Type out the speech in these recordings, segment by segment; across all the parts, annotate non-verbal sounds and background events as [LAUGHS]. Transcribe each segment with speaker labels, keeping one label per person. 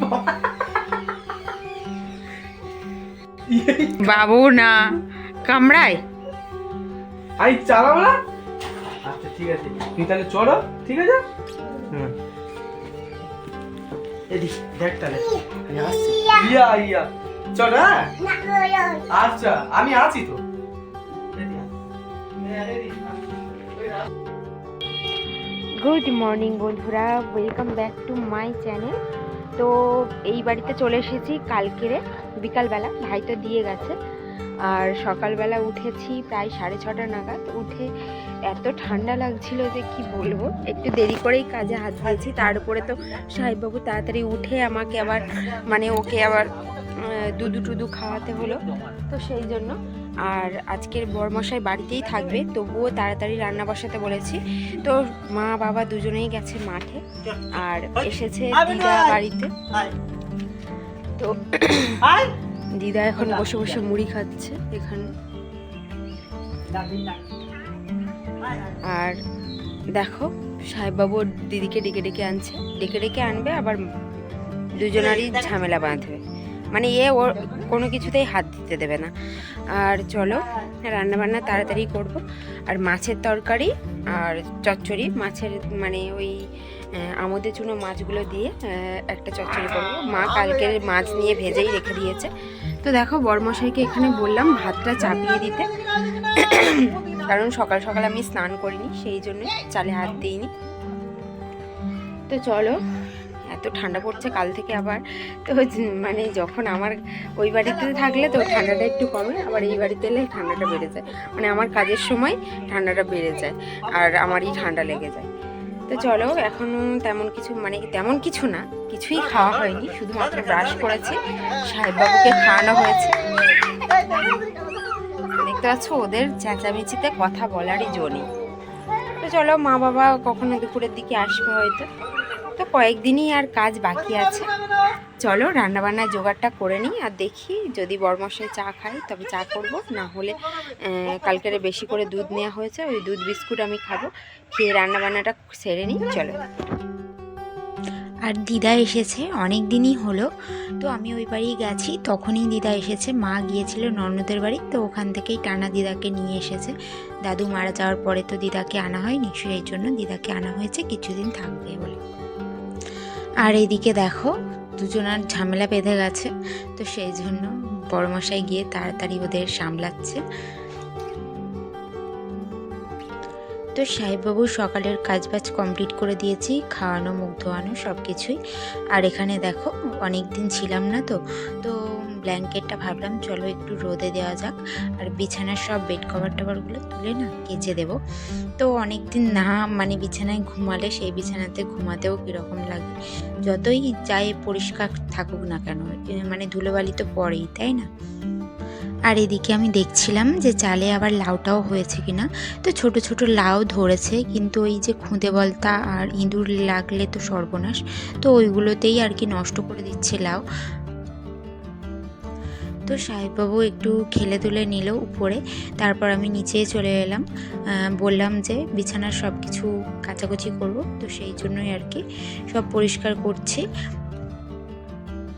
Speaker 1: [LAUGHS] বাবু না কামড়ায়?
Speaker 2: আই চালাবো না। আচ্ছা ঠিক আছে। তুমি তাহলে চড়ো ঠিক আছে? হুম। এদিক দেখ তাহলে। আমি আসছি। ইয়া। ইয়া চল হ্যাঁ? আচ্ছা আমি আছি তো।
Speaker 1: গুড মর্নিং বন্ধুরা। Welcome back to my channel তো এই বাড়িতে চলে এসেছি কালকেরে, বিকালবেলা ভাই তো দিয়ে গেছে। আর সকালবেলা উঠেছি প্রায় সাড়ে ছটা নাগাদ, উঠে এত ঠান্ডা লাগছিল যে কি বলব, একটু দেরি করেই কাজে হাত দিয়েছি, তার উপরে তো সাহেববাবু তাড়াতাড়ি উঠে আমাকে আবার মানে ওকে আবার দুধু টুদু খাওয়াতে হলো। তো সেই জন্য আর আজকের বরমশাই বাড়িতেই থাকবে, তবুও তাড়াতাড়ি রান্না বসাতে বলেছি। তো মা বাবা দুজনেই গেছে মাঠে আর এসেছে দিদা বাড়িতে। তো দিদা এখন বসে বসে মুড়ি খাচ্ছে এখানে। আর দেখো, সাহেববাবু দিদিকে ডেকে ডেকে আনছে। ডেকে ডেকে আনবে, আবার দুজনারই ঝামেলা বাঁধবে। মানে এ ওর কোনো কিছুতেই হাত দিতে দেবে না। আর চলো রান্না বান্না তাড়াতাড়ি করব। আর মাছের তরকারি আর চচ্চড়ি মাছের মানে ওই আহ, আমোদে চুনো মাছগুলো দিয়ে একটা চচ্চড়ি করব। মা কালকের মাছ নিয়ে ভেজেই রেখে দিয়েছে। তো দেখো বরমশাইকে এখানে বললাম ভাতটা চাপিয়ে দিতে। কারণ সকাল সকাল আমি স্নান করিনি সেই জন্য চালে হাত দিইনি। তো চলো এত ঠান্ডা পড়ছে কাল থেকে আবার। তো মানে যখন আমার ওই বাড়িতে থাকলে তো ঠান্ডাটা একটু কমে, আবার এই বাড়িতে এলে ঠান্ডাটা বেড়ে যায়। মানে আমার কাজের সময় ঠান্ডাটা বেড়ে যায় আর আমারই ঠান্ডা লেগে যায়। তো চলো এখনও তেমন কিছু মানে তেমন কিছু না, কিছুই খাওয়া হয়নি, শুধুমাত্র ব্রাশ করেছি, সাহেববাবুকে খাওয়ানো হয়েছে। দেখতে পাচ্ছ, ওদের চেঁচামেচিতে কথা বলারই জো তো চলো মা বাবা কখনো দুপুরের দিকে আসবে হয়তো। তো কয়েকদিনই আর কাজ বাকি আছে। চলো রান্নাবান্নার জোগাড়টা করে নিই আর দেখি যদি বরমশাই চা খাই তবে চা করব। না হলে কালকেরে বেশি করে দুধ নেওয়া হয়েছে, ওই দুধ বিস্কুট আমি খাব। খেয়ে রান্নাবান্নাটা সেরে নিই, চলো।
Speaker 3: আর দিদা এসেছে অনেক দিনই হলো। তো আমি ওই বাড়ি গেছি, তখনই দিদা এসেছে। মা গিয়েছিল ননদের বাড়ি, তো ওখান থেকেই টানা দিদাকে নিয়ে এসেছে। দাদু মারা যাওয়ার পরে তো দিদাকে আনা হয়নি, সেই জন্য দিদাকে আনা হয়েছে, কিছুদিন থাকবে বলে। আর এদিকে দেখো দুজনার ঝামেলা বেঁধে গেছে। তো সেই জন্য বড়মশাই গিয়ে তাড়াতাড়ি ওদের সামলাচ্ছে। তো সাহেববাবু সকালের কাজবাজ কমপ্লিট করে দিয়েছি, খাওয়ানো, মুখ ধোয়ানো সব কিছুই আর এখানে দেখো অনেক দিন ছিলাম না তো। তো ব্ল্যাঙ্কেটটা ভাবলাম, চলো একটু রোদে দেওয়া যাক। আর বিছানার সব বেড কভার টভারগুলো তুলে না কেচে দেবো। তো অনেক দিন না মানে বিছানায় ঘুমালে সেই বিছানাতে ঘুমাতেও কীরকম লাগে। যতই যাই পরিষ্কার থাকুক না কেন মানে ধুলোবালি তো পড়েই, তাই না? আর এদিকে আমি দেখছিলাম যে চালে আবার লাউটাও হয়েছে কিনা। তো ছোট ছোট লাউ ধরেছে, কিন্তু ওই যে খুঁদে বলতা আর ইঁদুর লাগলে তো সর্বনাশ। তো ওইগুলোতেই আর কি নষ্ট করে দিচ্ছে লাউ। তো সাহেববাবু একটু খেলে তুলে নিল উপরে। তারপর আমি নিচে চলে এলাম। বললাম যে বিছানার সব কিছু কাচাকুচি করব, তো সেই জন্যই আর কি সব পরিষ্কার করছি।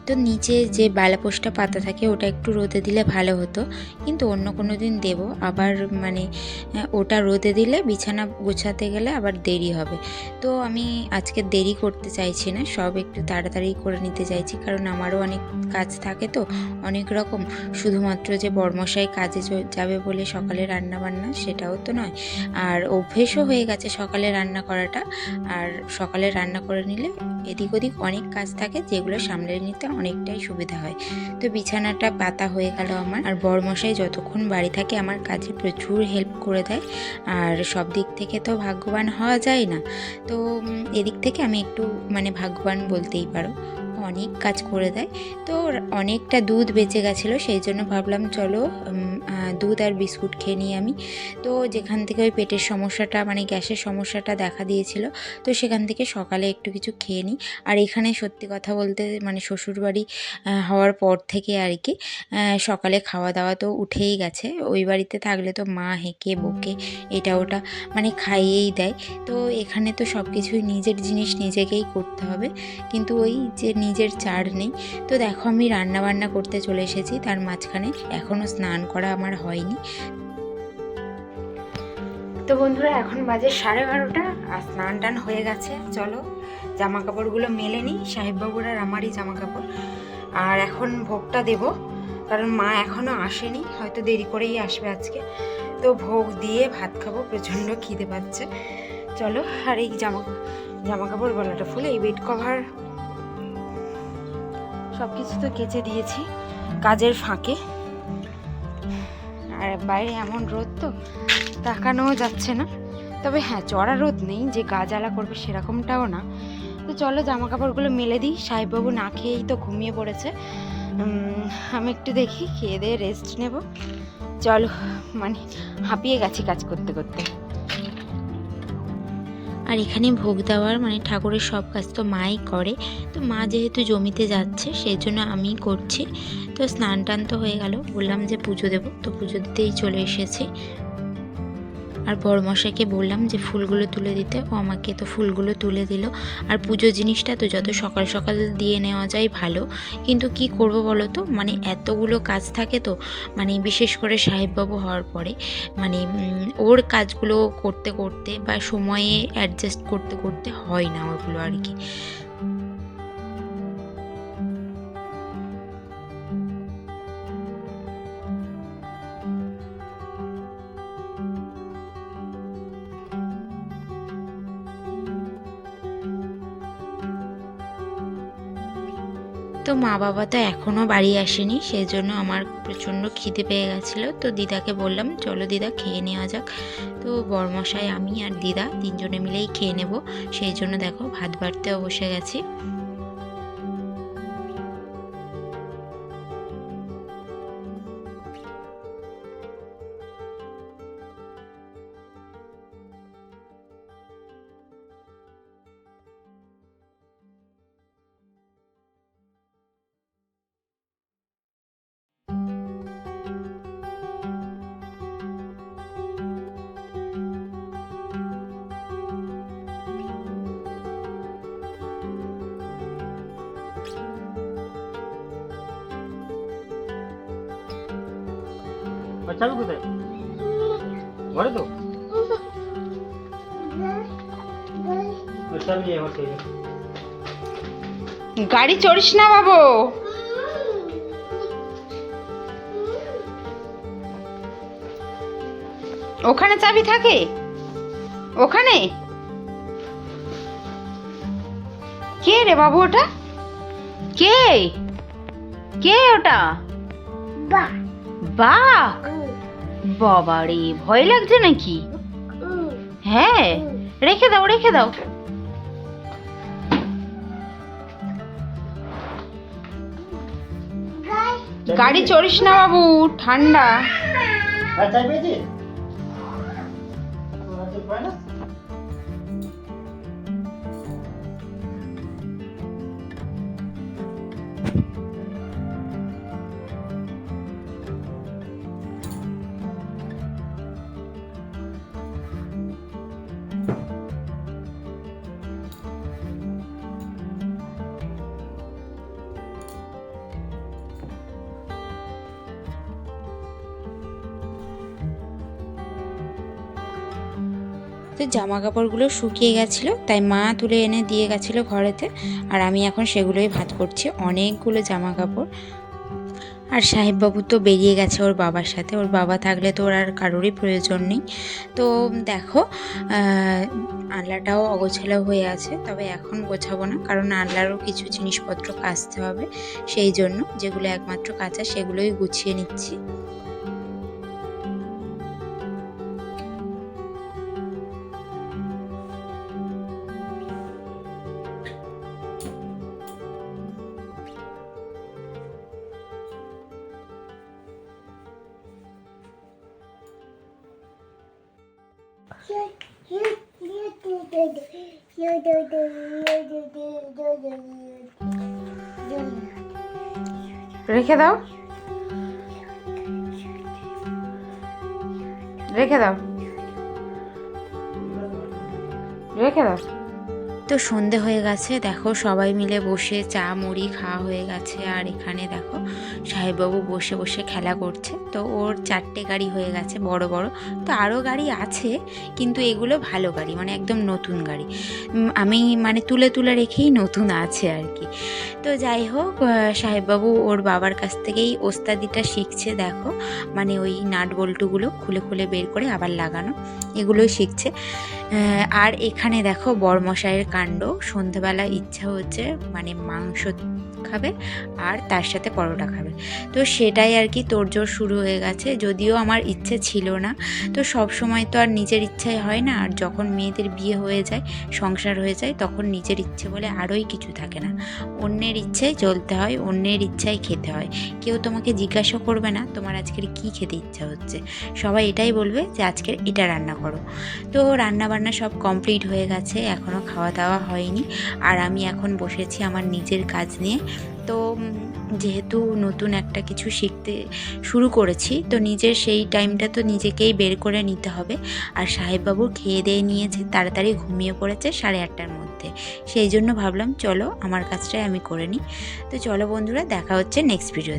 Speaker 3: তো নিচে যে বালাপোষটা পাতা থাকে, ওটা একটু রোদে দিলে ভালো হতো। কিন্তু অন্য কোনো দিন দেবো। আবার মানে ওটা রোদে দিলে, বিছানা গোছাতে গেলে আবার দেরি হবে। তো আমি আজকে দেরি করতে চাইছি না, সব একটু তাড়াতাড়ি করে নিতে চাইছি। কারণ আমারও অনেক কাজ থাকে তো, অনেক রকম। শুধুমাত্র যে বর্মশাই কাজে যাবে বলে সকালে রান্না বান্না সেটাও তো নয়। আর অভ্যেসও হয়ে গেছে সকালে রান্না করাটা। আর সকালে রান্না করে নিলে এদিক ওদিক অনেক কাজ থাকে, যেগুলো সামলে নিতে অনেকটাই সুবিধা হয়। তো বিছানাটা পাতা হয়ে গেল আমার। আর বড়মশাই যতক্ষণ বাড়ি থাকে আমার কাজে প্রচুর হেল্প করে দেয়। আর সব দিক থেকে তো ভাগ্যবান হওয়া যায় না। তো এদিক থেকে আমি একটু মানে ভাগ্যবান বলতেই পারো। অনেক কাজ করে দেয়। তো অনেকটা দুধ বেঁচে গেছিল, সেই জন্য ভাবলাম চলো দুধ আর বিস্কুট খেয়ে নিই আমি। তো যেখান থেকে ওই পেটের সমস্যাটা মানে গ্যাসের সমস্যাটা দেখা দিয়েছিল, তো সেখান থেকে সকালে একটু কিছু খেয়ে নিই। আর এখানে সত্যি কথা বলতে মানে শ্বশুরবাড়ি হওয়ার পর থেকে আর কি সকালে খাওয়া দাওয়া তো উঠেই গেছে। ওই বাড়িতে থাকলে তো মা হেঁকে, বকে, এটা ওটা মানে খাইয়েই দেয়। তো এখানে তো সব কিছুই নিজের জিনিস নিজেকেই করতে হবে। কিন্তু ওই যে নিজের চার নেই, তো দেখো আমি রান্না বান্না করতে চলে এসেছি। তার মাঝখানে এখনও স্নান করা আমার হয়নি।
Speaker 1: তো বন্ধুরা, এখন বাজে সাড়ে বারোটা, আর স্নান টান হয়ে গেছে। চলো জামা কাপড়গুলো মেলে নিই, সাহেববাবুর আর আমারই জামা কাপড় আর এখন ভোগটা দেব, কারণ মা এখনও আসেনি, হয়তো দেরি করেই আসবে আজকে। তো ভোগ দিয়ে ভাত খাব, প্রচণ্ড খিদে পাচ্ছে। চলো, আর এই জামা জামা কাপড় গলাটা ফুলে, এই বেড কভার সব কিছু তো কেচে দিয়েছি, কাজের ফাঁকে। বাইরে এমন রোদ তো, তাকানোও যাচ্ছে না। তবে হ্যাঁ চড়া রোদ নেই, যে গা জ্বালা করবে সেরকমটাও না। তো চলো জামা কাপড়গুলো মেলে দিই। সাহেববাবু না খেয়েই তো ঘুমিয়ে পড়েছে। আমি একটু দেখি, খেয়ে দিয়ে রেস্ট নেব। চলো মানে হাঁপিয়ে গেছি কাজ করতে করতে।
Speaker 3: আর এখানে ভোগ দেওয়ার মানে ঠাকুরের সব কাজ তো মাই করে। তো মা যেহেতু জমিতে যাচ্ছে, সেই জন্য আমি করছি। তো স্নান টান তো হয়ে গেল। বললাম যে পুজো দেবো। তো পুজো দিতেই চলে এসেছি। আর বড়মশাইকে বললাম যে ফুলগুলো তুলে দিতে। ও আমাকে তো ফুলগুলো তুলে দিল। আর পুজো জিনিসটা তো যত সকাল সকাল দিয়ে নেওয়া যায় ভালো। কিন্তু কি করব বলো তো? মানে এতগুলো কাজ থাকে তো মানে বিশেষ করে সাহেববাবু হওয়ার পরে। মানে ওর কাজগুলো করতে করতে বা সময়ে অ্যাডজাস্ট করতে করতে হয় না ওগুলো আর কি। তো মা বাবা তো এখনও বাড়ি আসেনি সেই জন্য আমার প্রচণ্ড খিদে পেয়ে গেছিল। তো দিদাকে বললাম, চলো দিদা, খেয়ে নেওয়া যাক। তো বরমশাই, আমি আর দিদা তিনজনে মিলেই খেয়ে নেব। সেই জন্য দেখো, ভাত বাড়তেও বসে গেছি।
Speaker 2: কোথায়? ঘরে তো? চাবি আমার থেকে
Speaker 1: গাড়ি চড়িস না বাবু। ওখানে চাবি থাকে? ওখানে? কে রে বাবু ওটা? কে? কে ওটা? বাঘ। বাবা রে ভয় লাগছে নাকি? হ্যাঁ রেখে দাও রেখে দাও। গাড়ি চড়িস না বাবু ঠান্ডা।
Speaker 3: তো জামা কাপড়গুলো শুকিয়ে গেছিল তাই মা তুলে এনে দিয়ে গেছিল ঘরেতে। আর আমি এখন সেগুলোই ভাত করছি অনেকগুলো জামা কাপড় আর সাহেববাবু তো বেরিয়ে গেছে ওর বাবার সাথে ওর বাবা থাকলে তো ওর আর কারোরই প্রয়োজন নেই। তো দেখো আহ, আনলাটাও অগোছালো হয়ে আছে তবে এখন গোছাবো না কারণ আনলারও কিছু জিনিসপত্র কাচতে হবে সেই জন্য যেগুলো একমাত্র কাঁচা সেগুলোই গুছিয়ে নিচ্ছি।
Speaker 1: রেখে দাও। রেখে দাও। রেখে দাও।
Speaker 3: তো সন্ধে হয়ে গেছে। দেখো সবাই মিলে বসে চা, মুড়ি খাওয়া হয়ে গেছে। আর এখানে দেখো সাহেববাবু বসে বসে খেলা করছে। তো ওর চারটে গাড়ি হয়ে গেছে, বড় বড়। তো আরও গাড়ি আছে, কিন্তু এগুলো ভালো গাড়ি মানে একদম নতুন গাড়ি। আমি মানে তুলে তুলে রেখেই নতুন আছে আর কি। তো যাই হোক সাহেববাবু ওর বাবার কাছ থেকেই ওস্তাদিটা শিখছে, দেখো। মানে ওই নাট বল্টুগুলো খুলে খুলে বের করে আবার লাগানো, এগুলোই শিখছে। আর এখানে দেখো বরমশাইয়ের কাণ্ড। সন্ধেবেলা ইচ্ছা হচ্ছে মানে মাংস খাবে আর তার সাথে পরোটা খাবে। তো সেটাই আর কি তোড়জোড় শুরু হয়ে গেছে। যদিও আমার ইচ্ছে ছিল না, তো সব সময় তো আর নিজের ইচ্ছাই হয় না। আর যখন মেয়েদের বিয়ে হয়ে যায়, সংসার হয়ে যায়, তখন নিজের ইচ্ছে বলে আরোই কিছু থাকে না। অন্যের ইচ্ছায় চলতে হয়, অন্যের ইচ্ছায় খেতে হয়। কেউ তোমাকে জিজ্ঞাসা করবে না, তোমার আজকের কি খেতে ইচ্ছা হচ্ছে। সবাই এটাই বলবে যে আজকের এটা রান্না করো। তো রান্না বান্না সব কমপ্লিট হয়ে গেছে এখনও খাওয়া দাওয়া হয়নি। আর আমি এখন বসেছি আমার নিজের কাজ নিয়ে। তো যেহেতু নতুন একটা কিছু শিখতে শুরু করেছি, তো নিজের সেই টাইমটা তো নিজেকেই বের করে নিতে হবে। আর সাহেববাবু খেয়ে দিয়ে নিয়েছে, তাড়াতাড়ি ঘুমিয়ে পড়েছে সাড়ে আটটার মধ্যে। সেই জন্য ভাবলাম, চলো আমার কাজটাই আমি করে নিই। তো চলো বন্ধুরা, দেখা হচ্ছে নেক্সট ভিডিও